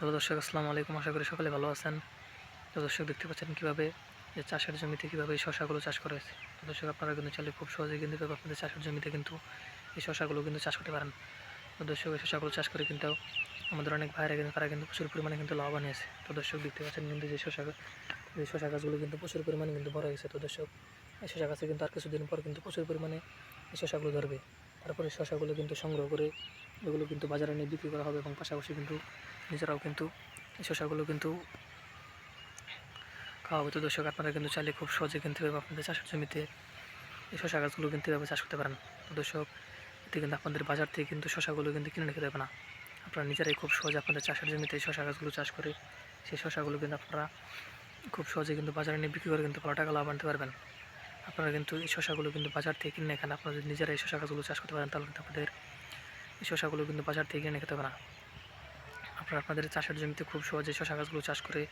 Hello দর্শক, আসসালামু আলাইকুম। আশা করি সকলে ভালো আছেন। তো দর্শক, দেখতে পাচ্ছেন কীভাবে যে চাষের জমিতে কীভাবে এই শশাগুলো চাষ করা হয়েছে। তো দর্শক, আপনারা কিন্তু চাইলে খুব সহজেই কিন্তু আপনাদের চাষের জমিতে কিন্তু এই শশাগুলো কিন্তু চাষ করতে পারেন। তো দর্শক, এই শশাগুলো চাষ করে কিন্তু আমাদের অনেক ভাইরা কিন্তু, তারা কিন্তু প্রচুর পরিমাণে কিন্তু লাভবান হয়েছে। তো দর্শক, দেখতে পাচ্ছেন কিন্তু যে শশা এই শশা গাছগুলো কিন্তু প্রচুর পরিমাণে কিন্তু বড় হয়েছে। তো দর্শক, এই শশা গাছে কিন্তু আর কিছুদিন পর কিন্তু প্রচুর পরিমাণে এই শশাগুলো ধরবে। তারপরে শশাগুলো কিন্তু সংগ্রহ করে এগুলো কিন্তু বাজারে নিয়ে বিক্রি করা হবে এবং পাশাপাশি কিন্তু নিজেরাও কিন্তু এই শশাগুলো কিন্তু খাওয়া হবে। তো দর্শক, আপনারা কিন্তু চাইলে খুব সহজে কিন্তু এভাবে আপনাদের চাষের জমিতে এই শশা গাছগুলো কিন্তু এভাবে চাষ করতে পারেন। তো দর্শক, এতে কিন্তু আপনাদের বাজার থেকে কিন্তু শশাগুলো কিন্তু কিনে রেখে দেবে না। আপনারা নিজেরাই খুব সহজে আপনাদের চাষের জমিতে এই শশা গাছগুলো চাষ করে সেই শশাগুলো কিন্তু আপনারা খুব সহজে কিন্তু বাজারে নিয়ে বিক্রি করে কিন্তু ভালো টাকা লাভ আনতে পারবেন। আপনারা কিন্তু এই শশাগুলো কিন্তু বাজার থেকে কিনে এখানে আপনারা যদি নিজেরা এই শশা গাছগুলো চাষ করতে পারেন, তাহলে কিন্তু আপনাদের এই শশাগুলো কিন্তু বাজার থেকে কিনে খেতে হবে না। আপনারা আপনাদের চাষের জমিতে খুব সহজে শশা গাছগুলো চাষ করে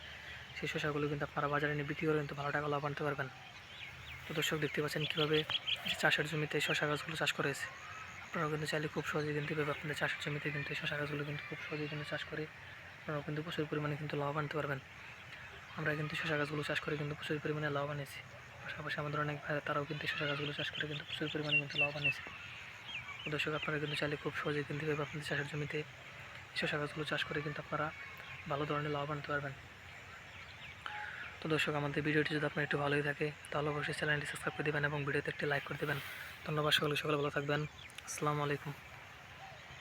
সেই শশাগুলো কিন্তু আপনারা বাজারে নিয়ে বিক্রি করে কিন্তু ভালো টাকা লাভ আনতে পারবেন। তো দর্শক দেখতে পাচ্ছেন কীভাবে চাষের জমিতে শশা গাছগুলো চাষ করেছে আপনারাও কিন্তু চাইলে খুব সহজে কিন্তু এভাবে আপনাদের চাষের জমিতে কিন্তু শশা গাছগুলো কিন্তু খুব সহজে কিন্তু চাষ করে আপনারাও কিন্তু প্রচুর পরিমাণে কিন্তু লাভ আনতে পারবেন। আমরা কিন্তু শশা গাছগুলো চাষ করে কিন্তু প্রচুর পরিমাণে লাভ আনিয়েছি। পাশাপাশি আমাদের অনেক ভাই তারাও কিন্তু শশা গাছগুলো চাষ করে কিন্তু প্রচুর পরিমাণে কিন্তু লাভ আনিয়েছে। তো দর্শক, আপনারা কিন্তু চাইলে খুব সহজে কিন্তু আপনাদের চাষের জমিতে শশা গাছগুলো চাষ করে কিন্তু আপনারা ভালো ধরনের লাভবান হতে পারবেন। তো দর্শক, আমাদের ভিডিওটি যদি আপনার একটু ভালোই থাকে, তাহলে অবশ্যই চ্যানেলটি সাবস্ক্রাইব করে দেবেন এবং ভিডিওতে একটি লাইক করে দেবেন। ধন্যবাদ, সকলে সকলে ভালো থাকবেন। আসসালামু আলাইকুম।